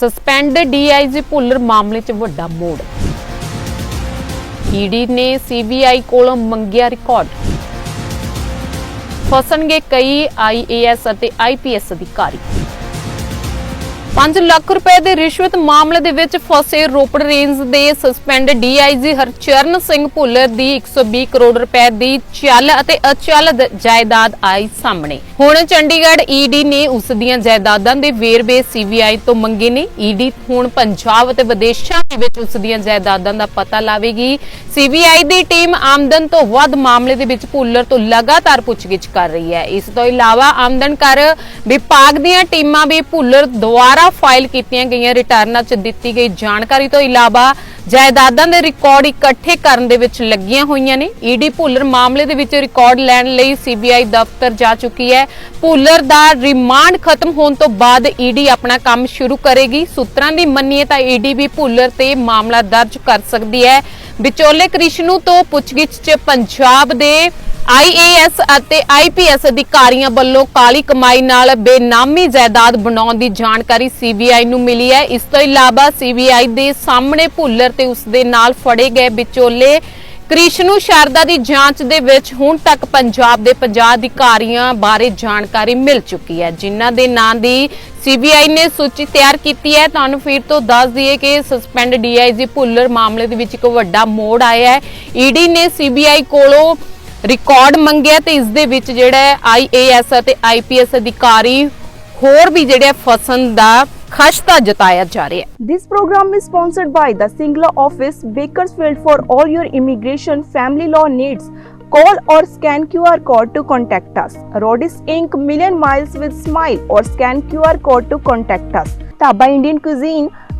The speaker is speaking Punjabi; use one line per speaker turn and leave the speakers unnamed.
ਸਸਪੈਂਡ ਡੀਆਈਜੀ ਭੁੱਲਰ ਮਾਮਲੇ 'ਚ ਵੱਡਾ ਮੋੜ। ਈਡੀ ਨੇ ਸੀਬੀਆਈ ਕੋਲੋਂ ਮੰਗਿਆ ਰਿਕਾਰਡ। ਫਸਣਗੇ ਕਈ ਆਈਏਐਸ ਅਤੇ ਆਈਪੀਐਸ ਅਧਿਕਾਰੀ। 5 ਲੱਖ ਰੁਪਏ ਦੇ ਰਿਸ਼ਵਤ ਮਾਮਲੇ ਦੇ ਵਿੱਚ ਫਸੇ ਰੋਪੜ ਰੇਂਜ ਦੇ ਸਸਪੈਂਡ ਡੀਆਈਜੀ ਹਰਚਰਨ ਸਿੰਘ ਭੁੱਲਰ ਦੀ 120 ਕਰੋੜ ਰੁਪਏ ਦੀ ਚੱਲ ਅਤੇ ਅਚਲ ਜਾਇਦਾਦ ਆਈ ਸਾਹਮਣੇ। ਹੁਣ ਚੰਡੀਗੜ੍ਹ ਈਡੀ ਨੇ ਉਸ ਦੀਆਂ ਜਾਇਦਾਦਾਂ ਦੇ ਵੇਰਵੇ ਸੀਬੀਆਈ ਤੋਂ ਮੰਗੇ ਨੇ। ਈਡੀ ਹੁਣ ਪੰਜਾਬ ਅਤੇ ਵਿਦੇਸ਼ਾਂ ਦੇ ਵਿੱਚ ਉਸ ਦੀਆਂ ਜਾਇਦਾਦਾਂ ਦਾ ਪਤਾ ਲਾਵੇਗੀ। ਸੀਬੀਆਈ ਦੀ ਟੀਮ ਆਮਦਨ ਤੋਂ ਵੱਧ ਮਾਮਲੇ ਦੇ ਵਿੱਚ ਭੁੱਲਰ ਤੋਂ ਲਗਾਤਾਰ ਪੁੱਛਗਿੱਛ ਕਰ ਰਹੀ ਹੈ। ਇਸ ਤੋਂ ਇਲਾਵਾ ਆਮਦਨ ਕਰ ਵਿਭਾਗ ਦੀਆਂ ਟੀਮਾਂ ਵੀ ਭੁੱਲਰ ਦੁਆਰਾ ਫਾਈਲ ਕੀਤੀਆਂ ਗਈਆਂ ਰਿਟਰਨਾਂ 'ਚ ਦਿੱਤੀ ਗਈ ਜਾਣਕਾਰੀ ਤੋਂ ਇਲਾਵਾ ਜਾਇਦਾਦਾਂ ਦੇ ਰਿਕਾਰਡ ਇਕੱਠੇ ਕਰਨ ਦੇ ਵਿੱਚ ਲੱਗੀਆਂ ਹੋਈਆਂ ਨੇ। ਈਡੀ ਭੁੱਲਰ ਮਾਮਲੇ ਦੇ ਵਿੱਚ ਰਿਕਾਰਡ ਲੈਣ ਲਈ ਸੀਬੀਆਈ ਦਫ਼ਤਰ ਜਾ ਚੁੱਕੀ ਹੈ। ਭੁੱਲਰ ਦਾ ਰਿਮਾਂਡ ਖਤਮ ਹੋਣ ਤੋਂ ਬਾਅਦ ਈਡੀ ਆਪਣਾ ਕੰਮ ਸ਼ੁਰੂ ਕਰੇਗੀ। ਸੂਤਰਾਂ ਦੀ ਮੰਨੀਏ ਤਾਂ ਈਡੀ ਵੀ ਭੁੱਲਰ ਤੇ ਮਾਮਲਾ ਦਰਜ ਕਰ ਸਕਦੀ ਹੈ। ਵਿਚੋਲੇ ਕ੍ਰਿਸ਼ਨੂ ਤੋਂ ਪੁੱਛਗਿੱਛ 'ਚ ਪੰਜਾਬ ਦੇ ਆਈਏਐਸ ਅਤੇ ਆਈਪੀਐਸ ਅਧਿਕਾਰੀਆਂ ਵੱਲੋਂ ਕਾਲੀ ਕਮਾਈ ਨਾਲ ਬੇਨਾਮੀ ਜਾਇਦਾਦ ਬਣਾਉਣ ਦੀ ਜਾਣਕਾਰੀ ਸੀਬੀਆਈ ਨੂੰ ਮਿਲੀ ਹੈ। ਇਸ ਤੋਂ ਇਲਾਵਾ ਸੀਬੀਆਈ ਦੇ ਸਾਹਮਣੇ ਭੁੱਲਰ ਤੇ ਉਸ ਦੇ ਨਾਲ ਫੜੇ ਗਏ ਵਿਚੋਲੇ ਕ੍ਰਿਸ਼ਨੂ ਸ਼ਾਰਦਾ ਦੀ ਜਾਂਚ ਦੇ ਵਿੱਚ ਹੁਣ ਤੱਕ ਪੰਜਾਬ ਦੇ 50 ਅਧਿਕਾਰੀਆਂ ਬਾਰੇ ਜਾਣਕਾਰੀ ਮਿਲ ਚੁੱਕੀ ਹੈ। ਜਿਨ੍ਹਾਂ ਦੇ ਨਾਂ ਦੀ ਸੀਬੀਆਈ ਨੇ ਸੂਚੀ ਤਿਆਰ ਕੀਤੀ ਹੈ। ਤੁਹਾਨੂੰ ਫਿਰ ਤੋਂ ਦੱਸ ਦਈਏ ਕਿ ਸਸਪੈਂਡ ਡੀਆਈਜੀ ਭੁੱਲਰ ਮਾਮਲੇ ਦੇ ਵਿੱਚ ਇੱਕ ਵੱਡਾ ਮੋੜ ਆਇਆ ਹੈ। ਈਡੀ ਨੇ ਸੀਬੀਆਈ ਕੋਲੋਂ ਰਿਕਾਰਡ ਮੰਗਿਆ ਤੇ ਇਸ ਦੇ ਵਿੱਚ ਜਿਹੜਾ ਆਈਏਐਸ ਅਤੇ ਆਈਪੀਐਸ ਅਧਿਕਾਰੀ ਹੋਰ ਵੀ ਜਿਹੜੇ ਫਸਣ ਦਾ ਖਸ਼ਤਾ ਜਤਾਇਆ ਜਾ ਰਿਹਾ ਹੈ
this program is sponsored by the Singla office Bakersfield for all your immigration family law needs Call or scan QR code to contact us. Rodis Inc. Million Miles with Smile or scan QR code to contact us. Taba Indian Cuisine